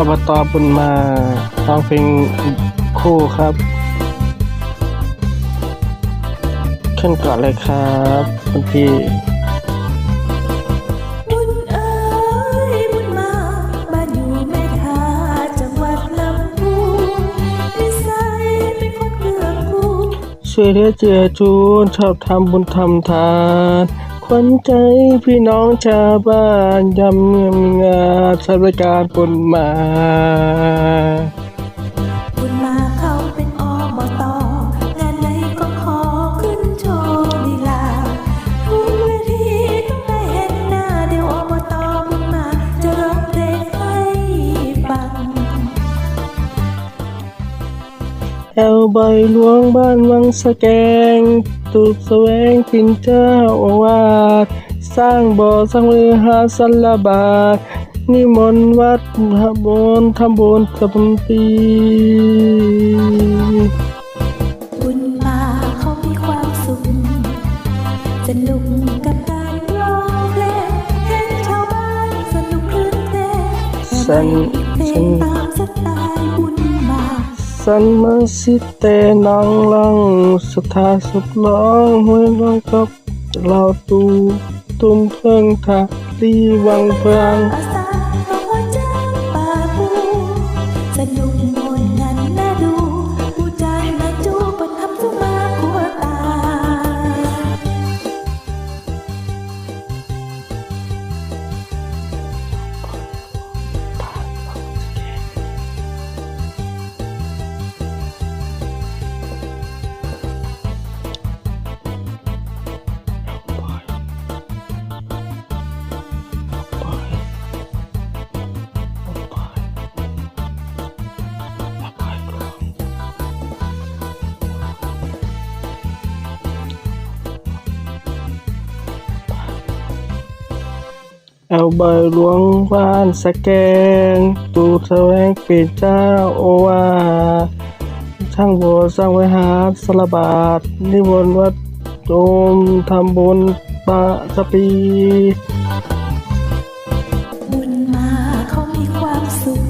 อบตบุญมาร้องเพลงคู่ครับ ขึ้นก่อนเลยครับคุณพี่บุญเอ๋ยบุญมาบ้านอยู่แม่ทาจังหวัดลำพูนนิสัยเป็นคนเกื้อกูลช่วยเหลือเจือจูนชอบทำบุญทำทาน ขวัญใจพี่น้องชาวบ้านยำเงื่อมีงาสรการบุญมา แอวใบหลวงบ้านวังสะแกงตุกแสวงพินเจ้าอาวาสสร้างบ่อสร้างมือหาสัลลบาท นิมนต์วัดทำบุญทำบุญสมปีบุญมาเขามีความสุขสนุกกับการร้องเพลงเห็นชาวบ้านสนุกคลื่นเพลงสันเพลสังนตามสไตล์บุญมา สันมาสิเตนังลังสุธาสุดร้องห้วยร้องกับเราตูตุ้มเพิ่งทาตีวังพราง แอวใบหลวงบ้านสะแกง ตูแสวงเป็นเจ้าโอวาสช่างโบสถ์สร้างไว้หาสลบาท นิมนต์วัดโจมทำบุญปะสปีบุญมาเขามีความสุข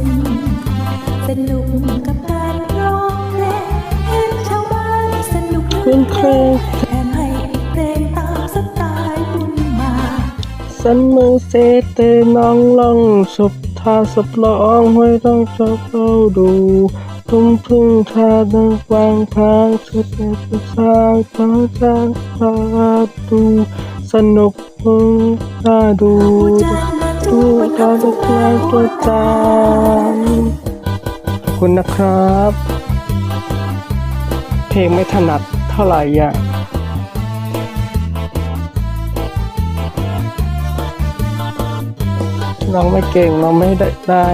สนุกกับการร้องเพลงเห็นชาวบ้านสนุกขึ้นเครง สันเมืองเซเตน้องล่องสุบทาสับร้องห้วยต้องชอบเข้าดูทุ่มพึ่งทาดังวางพางชุดเอกสร้างทางจางพาดูสนุกมึงน่าดูผู้ใจมาดูบนกาตัวจานคุณนะครับ เพลงไม่ถนัดเท่าไหร่อะ น้องไม่เก่งน้องไม่ได้ได้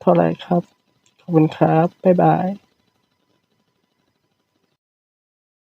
เท่าไหร่ครับ ขอบคุณครับ บ๊ายบาย